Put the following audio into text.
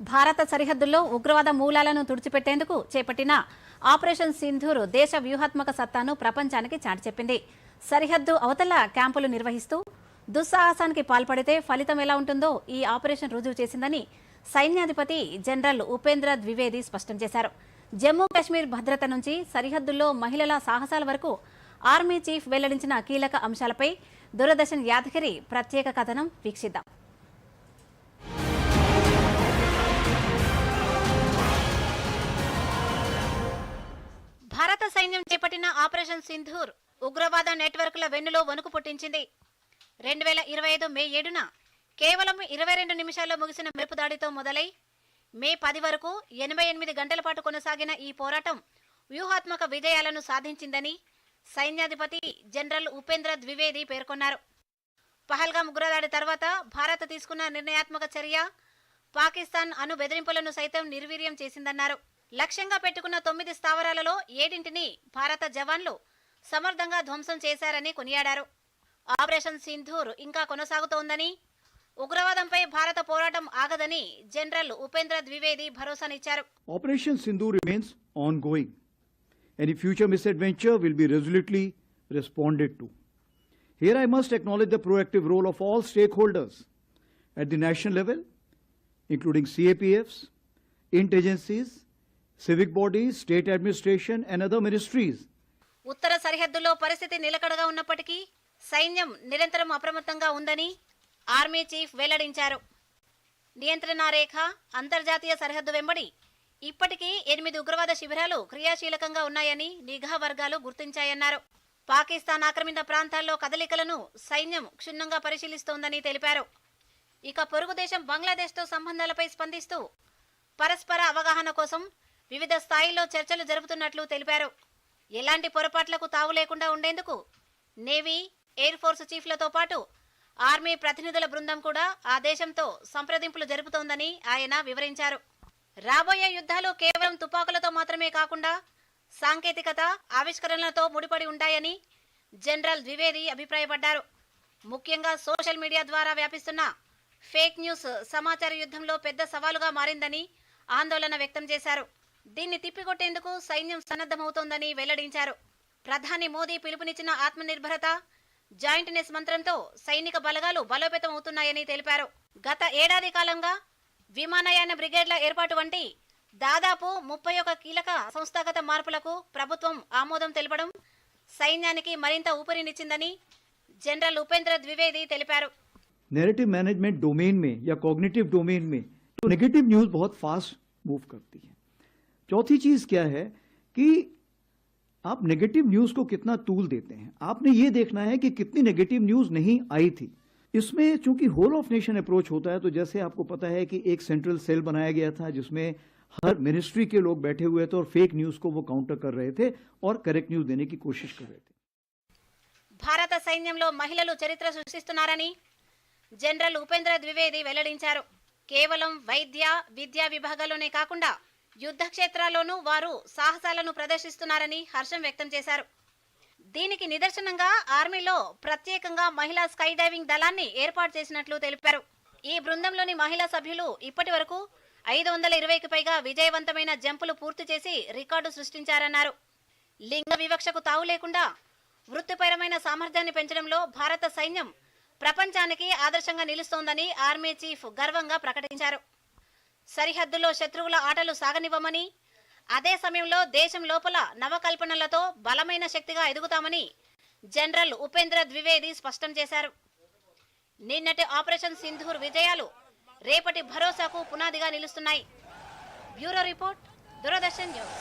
భారత సరిహద్దుల్లో ఉగ్రవాద మూలాలను తుడిచిపెట్టేందుకు చేపట్టిన ఆపరేషన్ సింధూర్ దేశ వ్యూహాత్మక సత్తాను ప్రపంచానికి చాటి చెప్పింది. సరిహద్దు అవతల క్యాంపులు నిర్వహిస్తూ దుస్సాహసానికి పాల్పడితే ఫలితం ఎలా ఉంటుందో ఈ ఆపరేషన్ రుజువు చేసిందని సైన్యాధిపతి జనరల్ ఉపేంద్ర ద్వివేది స్పష్టం చేశారు. జమ్మూ కాశ్మీర్ భద్రత నుంచి సరిహద్దుల్లో మహిళల సాహసాల వరకు ఆర్మీ చీఫ్ వెల్లడించిన కీలక అంశాలపై దూరదర్శన్ యాదగిరి ప్రత్యేక కథనం వీక్షిద్దాం. సైన్యం చేపట్టిన ఆపరేషన్ సింధూర్ ఉగ్రవాద నెట్వర్క్ల వెన్నులో వణుకు పుట్టించింది. రెండు వేల ఇరవై ఐదు మే ఏడున కేవలం ఇరవై రెండు నిమిషాల్లో ముగిసిన మెరుపు దాడితో మొదలై మే పది వరకు ఎనభై ఎనిమిది గంటల పాటు కొనసాగిన ఈ పోరాటం వ్యూహాత్మక విజయాలను సాధించిందని సైన్యాధిపతి జనరల్ ఉపేంద్ర ద్వివేది పేర్కొన్నారు. పహల్గాం ఉగ్రదాడి తర్వాత భారత్ తీసుకున్న నిర్ణయాత్మక చర్య పాకిస్తాన్ అణు బెదిరింపులను సైతం నిర్వీర్యం చేసిందన్నారు. లక్ష్యంగా పెట్టుకున్న తొమ్మిది స్థావరాలలో ఏడింటిని భారత జవాన్లు సమర్థంగా ధ్వంసం చేశారని కొనియాడారు. ఆపరేషన్ సింధూర్ ఇంకా కొనసాగుతోందని ఉగ్రవాదంపై భారత పోరాటం ఆగదని general Upendra Dwivedi భరోసానిచ్చారు. Operation Sindoor remains ongoing any future misadventure will be resolutely responded to here I must acknowledge the proactive role of all stakeholders at the national level including CAPF intelligence agencies civic bodies, state administration, and other ministries. ఉత్తర సరిహద్దులో పరిస్థితి నిలకడగా ఉన్నప్పటికీ సైన్యం నిరంతరం అప్రమత్తంగా ఉందని army chief వెల్లడించారు. నియంత్రణ రేఖ అంతర్జాతీయ సరిహద్దు వెంబడి ఇప్పటికీ ఎనిమిది ఉగ్రవాద శిబిరాలు క్రియాశీలకంగా ఉన్నాయని నిఘా వర్గాలు గుర్తించాయన్నారు. పాకిస్తాన్ ఆక్రమిత ప్రాంతాల్లో కదలికలను సైన్యం క్షుణ్ణంగా పరిశీలిస్తోందని తెలిపారు. ఇక పొరుగు దేశం బంగ్లాదేశ్తో సంబంధాలపై స్పందిస్తూ పరస్పర అవగాహన కోసం వివిధ స్థాయిల్లో చర్చలు జరుపుతున్నట్లు తెలిపారు. ఎలాంటి పొరపాట్లకు తావు లేకుండా ఉండేందుకు నేవీ ఎయిర్ ఫోర్స్ చీఫ్లతో పాటు ఆర్మీ ప్రతినిధుల బృందం కూడా ఆ దేశంతో సంప్రదింపులు జరుపుతోందని ఆయన వివరించారు. రాబోయే యుద్ధాలు కేవలం తుపాకులతో మాత్రమే కాకుండా సాంకేతికత ఆవిష్కరణలతో ముడిపడి ఉంటాయని జనరల్ ద్వివేది అభిప్రాయపడ్డారు. ముఖ్యంగా సోషల్ మీడియా ద్వారా వ్యాపిస్తున్న ఫేక్ న్యూస్ సమాచార యుద్ధంలో పెద్ద సవాలుగా మారిందని ఆందోళన వ్యక్తం చేశారు. దీన్ని తిప్పికొట్టేందుకు సైన్యం సన్నద్ధమవుతోందని వెల్లడించారు ప్రధాని మోదీ పిలుపునిచ్చిన ఆత్మనిర్భరత జాయింట్నెస్ మంత్రంతో సైనిక బలగాలు బలోపేతం అవుతున్నాయని తెలిపారు గత ఏడాది కాలంగా విమానయాన బ్రిగేడ్ల ఏర్పాటు వంటి దాదాపు ముప్పై ఒక కీలక సంస్థాగత మార్పులకు ప్రభుత్వం ఆమోదం తెలపడం సైన్యానికి మరింత ఊపిరినిచ్చిందని జనరల్ ఉపేంద్ర ద్వివేది తెలిపారు नैरेटिव मैनेजमेंट डोमेन में या कॉग्निटिव डोमेन में तो नेगेटिव न्यूज बहुत फास्ट मूव करती है चौथी चीज क्या है कि आप नेगेटिव न्यूज को कितना तूल देते हैं आपने ये देखना है कि कितनी नेगेटिव न्यूज नहीं आई थी इसमें चूंकि होल ऑफ नेशन अप्रोच होता है तो जैसे आपको पता है कि एक सेंट्रल सेल बनाया गया था जिसमें हर मिनिस्ट्री के लोग बैठे हुए थे और फेक न्यूज को वो काउंटर कर रहे थे और करेक्ट न्यूज देने की कोशिश कर रहे थे భారత సైన్యంలో మహిళలు చరిత్ర సృష్టిస్తున్నారని జనరల్ ఉపేంద్ర ద్వివేది వెల్లడించారు కేవలం వైద్య విద్యా విభాగాల్లోనే కాకుండా యుద్ధ క్షేత్రాల్లోనూ వారు సాహసాలను ప్రదర్శిస్తున్నారని హర్షం వ్యక్తం చేశారు. దీనికి నిదర్శనంగా ఆర్మీలో ప్రత్యేకంగా మహిళా స్కై డైవింగ్ దళాన్ని ఏర్పాటు చేసినట్లు తెలిపారు. ఈ బృందంలోని మహిళా సభ్యులు ఇప్పటి వరకు ఐదు వందల ఇరవైకి పైగా విజయవంతమైన జంపులు పూర్తి చేసి రికార్డు సృష్టించారన్నారు. లింగ వివక్షకు తావు లేకుండా వృత్తిపరమైన సామర్థ్యాన్ని పెంచడంలో భారత సైన్యం ప్రపంచానికి ఆదర్శంగా నిలుస్తోందని ఆర్మీ చీఫ్ గర్వంగా ప్రకటించారు. సరిహద్దులో శత్రువుల ఆటలు సాగనివ్వమని అదే సమయంలో దేశం లోపల నవకల్పనలతో బలమైన శక్తిగా ఎదుగుతామని జనరల్ ఉపేంద్ర ద్వివేది స్పష్టం చేశారు. నిన్నటి ఆపరేషన్ సింధూర్ విజయాలు రేపటి భరోసాకు పునాదిగా నిలుస్తున్నాయి. Bureau report Doordarshan news.